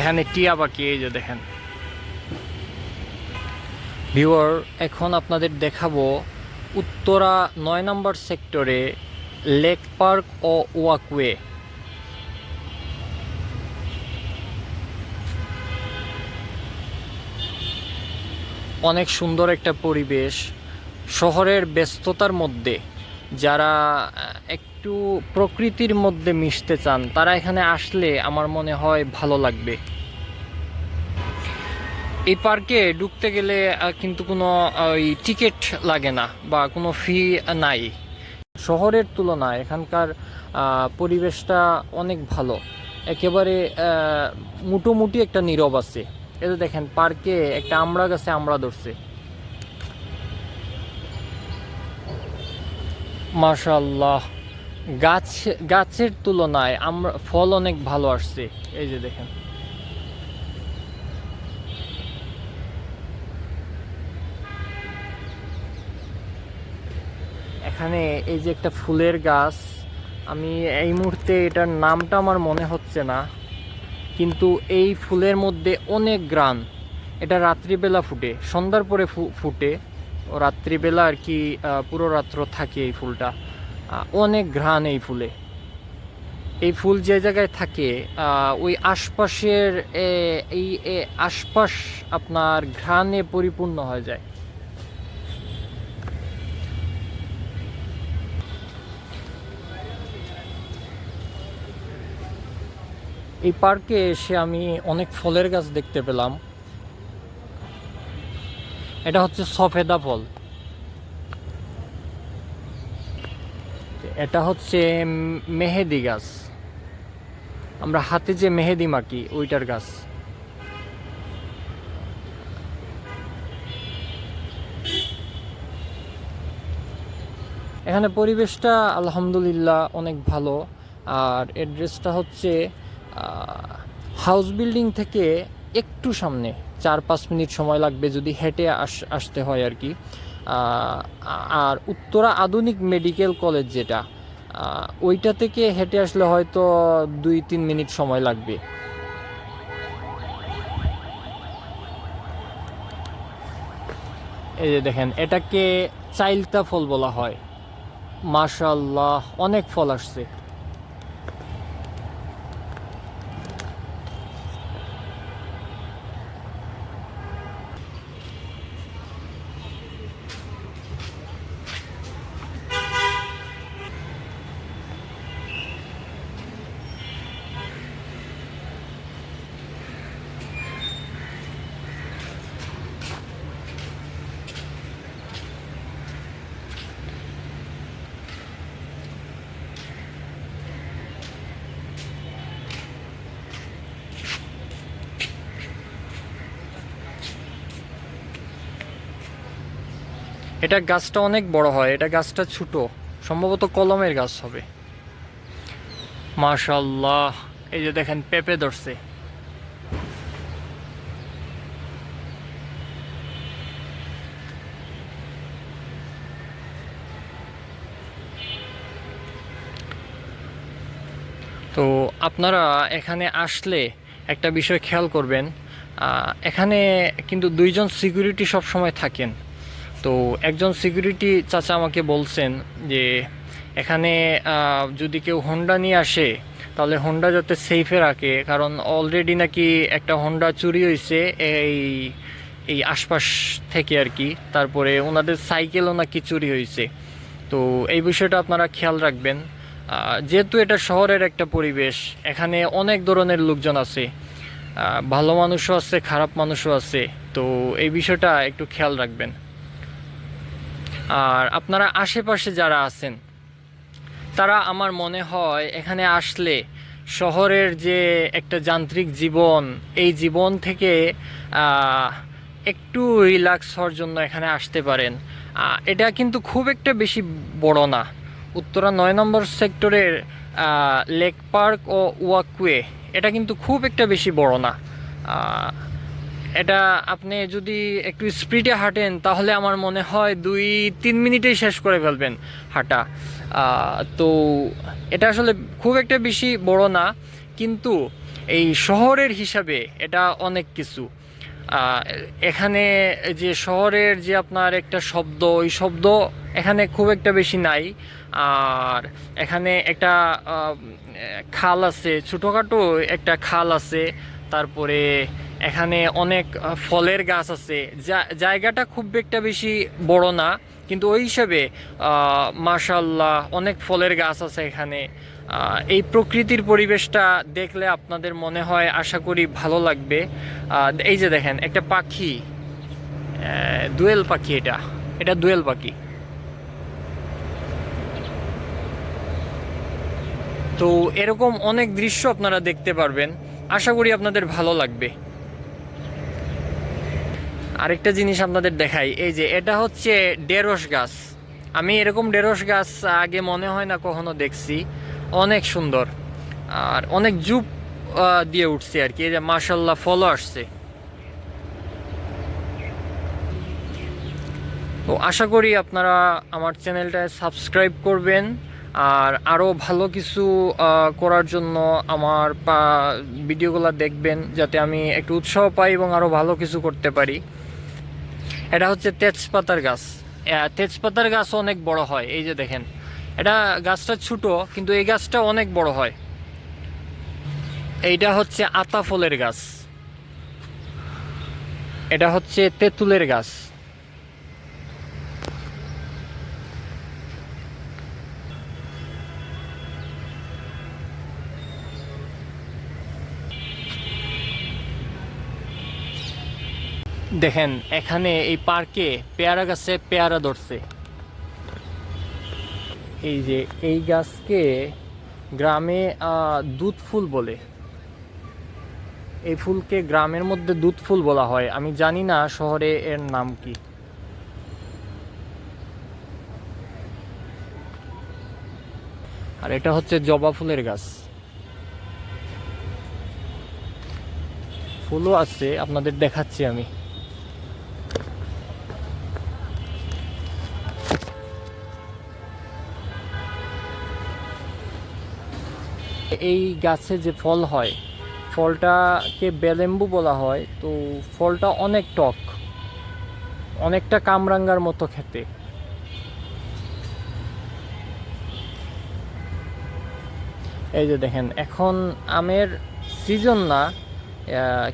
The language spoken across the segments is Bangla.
এখানে টিয়া পাখি, এই যে দেখেন। ভিউয়ার, এখন আপনাদের দেখাবো উত্তরা নয় নম্বর সেক্টরে লেক পার্ক ও ওয়াকওয়ে। অনেক সুন্দর একটা পরিবেশ। শহরের ব্যস্ততার মধ্যে যারা একটু প্রকৃতির মধ্যে মিশতে চান, তারা এখানে আসলে আমার মনে হয় ভালো লাগবে। এই পার্কে ঢুকতে গেলে কিন্তু কোনো ওই টিকিট লাগে না বা কোনো ফি নাই। শহরের তুলনায় এখানকার পরিবেশটা অনেক ভালো। একেবারে মোটামুটি একটা নীরব আছে। যে দেখেন পার্কে একটা আমড়া গাছে আমড়া ধরছে। মাশাল্লাহ গাছ, গাছের তুলনায় আমরা ফল অনেক ভালো আসছে। এই যে দেখেন। এখানে এই যে একটা ফুলের গাছ, আমি এই মুহূর্তে এটার নামটা আমার মনে হচ্ছে না, কিন্তু এই ফুলের মধ্যে অনেক গ্রান। এটা রাত্রিবেলা ফুটে, সন্ধ্যার পরে ফুটে, ও রাত্রিবেলা আর কি পুরো রাত্র থাকে এই ফুলটা। অনেক ঘ্রাণ এই ফুলে। এই ফুল যে জায়গায় থাকে ওই আশপাশের এই আশপাশ আপনার ঘ্রাণে পরিপূর্ণ হয়ে যায়। এই পার্কে এসে আমি অনেক ফলের গাছ দেখতে পেলাম। এটা হচ্ছে সফেদা ফল। এটা হচ্ছে মেহেদি গাছ। আমরা হাতে যে মেহেদি মাখি, ওইটার গাছ। এখানে পরিবেশটা আলহামদুলিল্লাহ অনেক ভালো। আর অ্যাড্রেসটা হচ্ছে হাউস বিল্ডিং থেকে একটু সামনে, চার পাঁচ মিনিট সময় লাগবে যদি হেঁটে আস, আসতে হয় আর কি। আর উত্তরা আধুনিক মেডিকেল কলেজ যেটা ওইটা থেকে হেঁটে আসলে হয়তো দুই তিন মিনিট সময় লাগবে। এই যে দেখেন, এটাকে চাইলতা ফল বলা হয়। মাশাল্লাহ অনেক ফল আসছে। এটা গাছটা অনেক বড় হয়, এটা গাছটা ছোট। সম্ভবত কলমের গাছ হবে। মাশাল্লাহ এই যে দেখেন পেঁপে ধরছে। তো আপনারা এখানে আসলে একটা বিষয় খেয়াল করবেন এখানে কিন্তু দুইজন সিকিউরিটি সব সময় থাকেন। তো একজন সিকিউরিটি চাচা আমাকে বলছেন যে, এখানে যদি কেউ হোন্ডা নিয়ে আসে, তাহলে হোন্ডা যাতে সেফে রাখে। কারণ অলরেডি নাকি একটা হোন্ডা চুরি হয়েছে এই এই আশপাশ থেকে আর কি। তারপরে ওনাদের সাইকেলও নাকি চুরি হয়েছে তো এই বিষয়টা আপনারা খেয়াল রাখবেন। যেহেতু এটা শহরের একটা পরিবেশ, এখানে অনেক ধরনের লোকজন আছে। ভালো মানুষও আছে, খারাপ মানুষও আছে। তো এই বিষয়টা একটু খেয়াল রাখবেন। আর আপনারা আশেপাশে যারা আছেন, তারা আমার মনে হয় এখানে আসলে শহরের যে একটা যান্ত্রিক জীবন, এই জীবন থেকে একটু রিল্যাক্স হওয়ার জন্য এখানে আসতে পারেন। এটা কিন্তু খুব একটা বেশি বড় না। উত্তরা নয় নম্বর সেক্টরের লেক পার্ক ও ওয়াকওয়ে, এটা কিন্তু খুব একটা বেশি বড় না। এটা আপনি যদি একটু স্পিডে হাঁটেন, তাহলে আমার মনে হয় দুই, তিন মিনিটেই শেষ করে ফেলবেন হাঁটা। তো এটা আসলে খুব একটা বেশি বড় না, কিন্তু এই শহরের হিসাবে এটা অনেক কিছু। এখানে যে শহরের যে আপনার একটা শব্দ, ওই শব্দ এখানে খুব একটা বেশি নাই। আর এখানে একটা খাল আছে, ছোটোখাটো একটা খাল আছে, তারপরে এখানে অনেক ফলের গাছ আছে। জায়গাটা খুব একটা বেশি বড় না, কিন্তু ওই হিসাবে মাশাল্লাহ অনেক ফলের গাছ আছে এখানে। এই প্রকৃতির পরিবেশটা দেখলে আপনাদের মনে হয় আশা করি ভালো লাগবে। এই যে দেখেন, একটা পাখি। দোয়েল পাখি এটা। এটা দোয়েল পাখি। তো এরকম অনেক দৃশ্য আপনারা দেখতে পারবেন। আশা করি আপনাদের ভালো লাগবে। আরেকটা জিনিস আপনাদের দেখাই। এই যে, এটা হচ্ছে ডেরস গাছ। আমি এরকম ডেরস গাছ আগে মনে হয় না কখনো দেখছি। অনেক সুন্দর। আর অনেক জুপ দিয়ে উঠছে আর কি। এই যে মার্শাল্লাহ ফলো আসছে। তো আশা করি আপনারা আমার চ্যানেলটায় সাবস্ক্রাইব করবেন। আর আরও ভালো কিছু করার জন্য আমার পা- ভিডিওগুলো দেখবেন, যাতে আমি একটু উৎসাহ পাই এবং আরও ভালো কিছু করতে পারি। এটা হচ্ছে তেজপাতার গাছ। তেজপাতার গাছ অনেক বড় হয়, এই যে দেখেন। এটা গাছটা ছোট, কিন্তু এই গাছটা অনেক বড় হয়। এইটা হচ্ছে আতা ফলের গাছ। এটা হচ্ছে তেঁতুলের গাছ। দেখেন, এখানে এই পার্কে পেয়ারা গাছে পেয়ারা ধরছে। এই যে এই গাছকে গ্রামে দুধ ফুল বলে। এই ফুলকে গ্রামের মধ্যে দুধ ফুল বলা হয়। আমি জানি না শহরে এর নাম কি। আর এটা হচ্ছে জবা ফুলের গাছ। ফুলও আছে, আপনাদের দেখাচ্ছি আমি। এই গাছে যে ফল হয়, ফলটাকে বেলেম্বু বলা হয়, তো ফলটা অনেক টক, অনেকটা কামরাঙ্গার মতো খেতে। এই যে দেখেন, এখন আমের সিজন না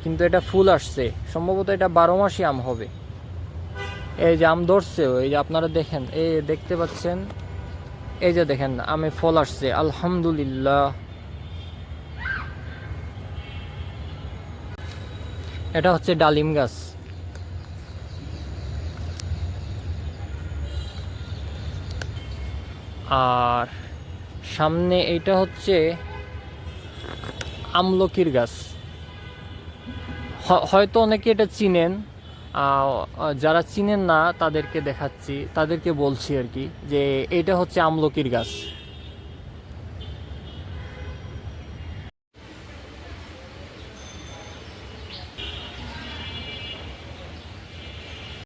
কিন্তু এটা ফুল আসছে। সম্ভবত এটা বারো মাসই আম হবে। এই যে আম ধরছে, এই যে আপনারা দেখেন, এই দেখতে পাচ্ছেন, এই যে দেখেন, আমে ফল আসছে, আলহামদুলিল্লাহ। এটা হচ্ছে ডালিম গাছ। আর সামনে এইটা হচ্ছে আমলকির গাছ। হয়তো অনেকে এটা চিনেন। যারা চিনেন না, তাদেরকে দেখাচ্ছি, তাদেরকে বলছি আর কি যে এটা হচ্ছে আমলকির গাছ।